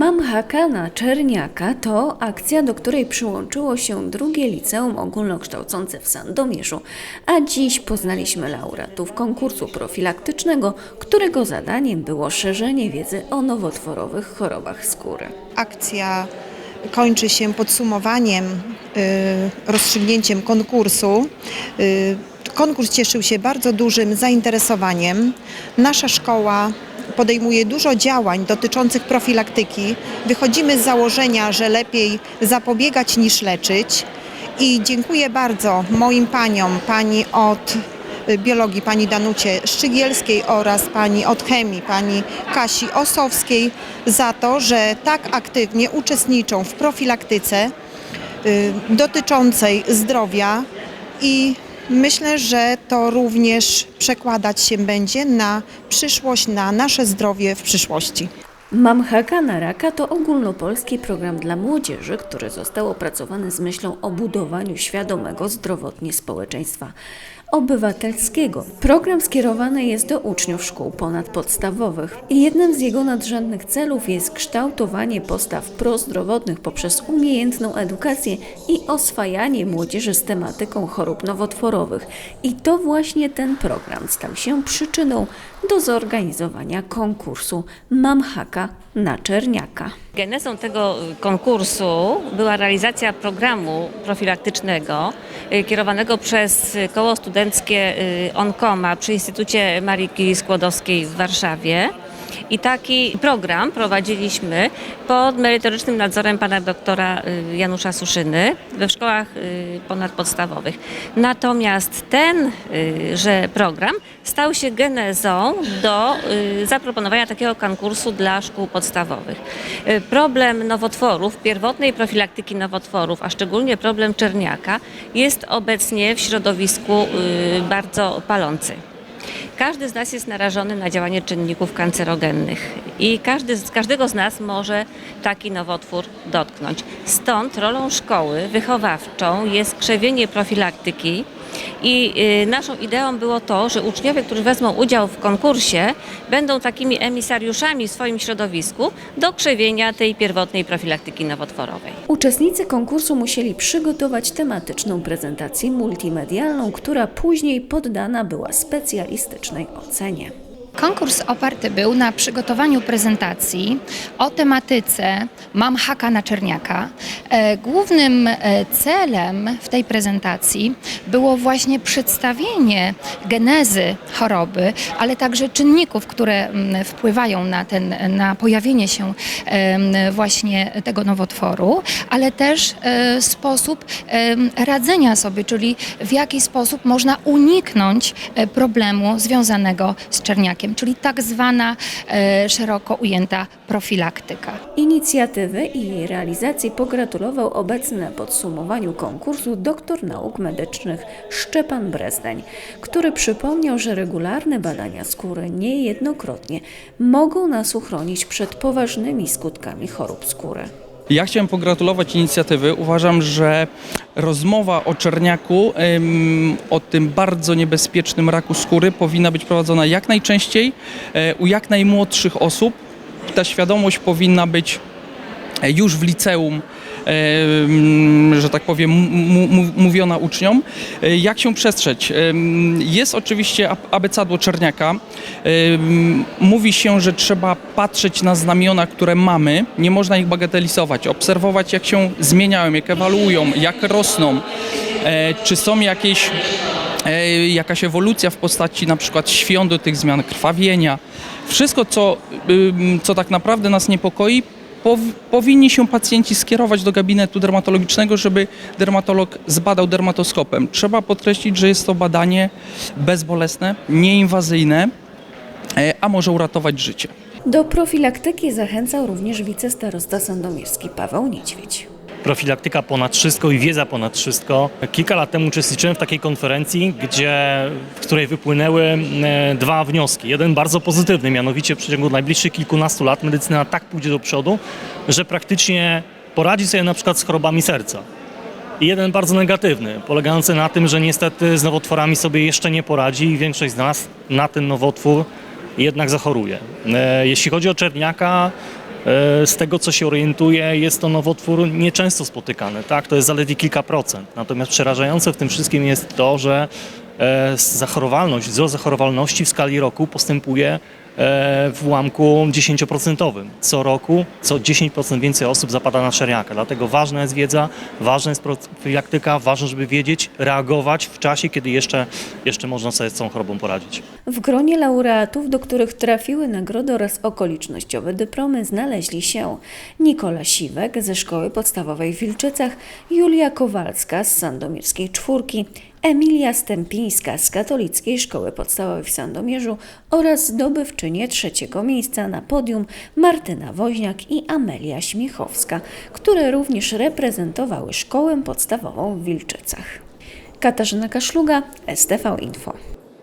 Mam haka na Czerniaka to akcja, do której przyłączyło się drugie liceum ogólnokształcące w Sandomierzu, a dziś poznaliśmy laureatów konkursu profilaktycznego, którego zadaniem było szerzenie wiedzy o nowotworowych chorobach skóry. Akcja kończy się podsumowaniem, y, rozstrzygnięciem konkursu. Y, Konkurs cieszył się bardzo dużym zainteresowaniem. Nasza szkoła podejmuje dużo działań dotyczących profilaktyki. Wychodzimy z założenia, że lepiej zapobiegać niż leczyć. I dziękuję bardzo moim paniom, pani od y, biologii, pani Danucie Szczygielskiej oraz pani od chemii, pani Kasi Osowskiej za to, że tak aktywnie uczestniczą w profilaktyce y, dotyczącej zdrowia i myślę, że to również przekładać się będzie na przyszłość, na nasze zdrowie w przyszłości. Mam haka na raka to ogólnopolski program dla młodzieży, który został opracowany z myślą o budowaniu świadomego zdrowotnie społeczeństwa obywatelskiego. Program skierowany jest do uczniów szkół ponadpodstawowych i jednym z jego nadrzędnych celów jest kształtowanie postaw prozdrowotnych poprzez umiejętną edukację i oswajanie młodzieży z tematyką chorób nowotworowych. I to właśnie ten program stał się przyczyną do zorganizowania konkursu Mam haka na Czerniaka. Genezą tego konkursu była realizacja programu profilaktycznego y, kierowanego przez koło studenckie y, ONCOMA przy Instytucie Marii Curie Skłodowskiej w Warszawie. I taki program prowadziliśmy pod merytorycznym nadzorem pana doktora y, Janusza Suszyny we szkołach y, ponadpodstawowych. Natomiast ten, y, że program stał się genezą do zaproponowania takiego konkursu dla szkół podstawowych. Problem nowotworów, pierwotnej profilaktyki nowotworów, a szczególnie problem czerniaka jest obecnie w środowisku bardzo palący. Każdy z nas jest narażony na działanie czynników kancerogennych i każdy, każdego z nas może taki nowotwór dotknąć. Stąd rolą szkoły wychowawczą jest krzewienie profilaktyki i y, naszą ideą było to, że uczniowie, którzy wezmą udział w konkursie, będą takimi emisariuszami w swoim środowisku do krzewienia tej pierwotnej profilaktyki nowotworowej. Uczestnicy konkursu musieli przygotować tematyczną prezentację multimedialną, która później poddana była specjalistycznej ocenie. Konkurs oparty był na przygotowaniu prezentacji o tematyce Mam haka na czerniaka. E, Głównym e, celem w tej prezentacji było właśnie przedstawienie genezy choroby, ale także czynników, które mm, wpływają na, ten, na pojawienie się właśnie tego nowotworu, ale też e, sposób radzenia sobie, czyli w jaki sposób można uniknąć problemu związanego z czerniakiem, czyli tak zwana e, szeroko ujęta profilaktyka. Inicjatywy i jej realizacji pogratulował obecny na podsumowaniu konkursu doktor nauk medycznych Szczepan Brezdań, który przypomniał, że regularne badania skóry niejednokrotnie mogą nas uchronić przed poważnymi skutkami chorób skóry. Ja chciałem pogratulować inicjatywy. Uważam, że rozmowa o czerniaku, o tym bardzo niebezpiecznym raku skóry powinna być prowadzona jak najczęściej e, u jak najmłodszych osób. Ta świadomość powinna być e, już w liceum, że tak powiem, mówiona uczniom. E, Jak się przestrzeć? Jest oczywiście ab- abecadło czerniaka. Mówi się, że trzeba patrzeć na znamiona, które mamy. Nie można ich bagatelizować. Obserwować, jak się zmieniają, jak ewoluują, jak rosną. E, Czy są jakieś e, jakaś ewolucja w postaci na przykład świąt do tych zmian, krwawienia. Wszystko, co, co tak naprawdę nas niepokoi, powinni się pacjenci skierować do gabinetu dermatologicznego, żeby dermatolog zbadał dermatoskopem. Trzeba podkreślić, że jest to badanie bezbolesne, nieinwazyjne, e, a może uratować życie. Do profilaktyki zachęcał również wicestarosta sandomierski Paweł Niedźwiedź. Profilaktyka ponad wszystko i wiedza ponad wszystko. Kilka lat temu uczestniczyłem w takiej konferencji, gdzie, w której wypłynęły e, dwa wnioski. Jeden bardzo pozytywny, mianowicie w przeciągu najbliższych kilkunastu lat medycyna tak pójdzie do przodu, że praktycznie poradzi sobie na przykład z chorobami serca. I jeden bardzo negatywny, polegający na tym, że niestety z nowotworami sobie jeszcze nie poradzi i większość z nas na ten nowotwór jednak zachoruje. E, Jeśli chodzi o czerniaka, Z tego, co się orientuję, jest to nowotwór nieczęsto spotykany, tak? To jest zaledwie kilka procent. Natomiast przerażające w tym wszystkim jest to, że e, zachorowalność, wzrost zachorowalności w skali roku postępuje e, w ułamku 10%. Co roku, co 10% więcej osób zapada na szerniaka. Dlatego ważna jest wiedza, ważna jest profilaktyka, ważne, żeby wiedzieć, reagować w czasie, kiedy jeszcze, jeszcze można sobie z tą chorobą poradzić. W gronie laureatów, do których trafiły nagrody oraz okolicznościowe dyplomy, znaleźli się Nikola Siwek ze Szkoły Podstawowej w Wilczycach, Julia Kowalska z Sandomierskiej Czwórki, Emilia Stępińska z Katolickiej Szkoły Podstawowej w Sandomierzu oraz zdobywczynie trzeciego miejsca na podium Martyna Woźniak i Amelia Śmiechowska, które również reprezentowały Szkołę Podstawową w Wilczycach. Katarzyna Kaszluga, STV Info.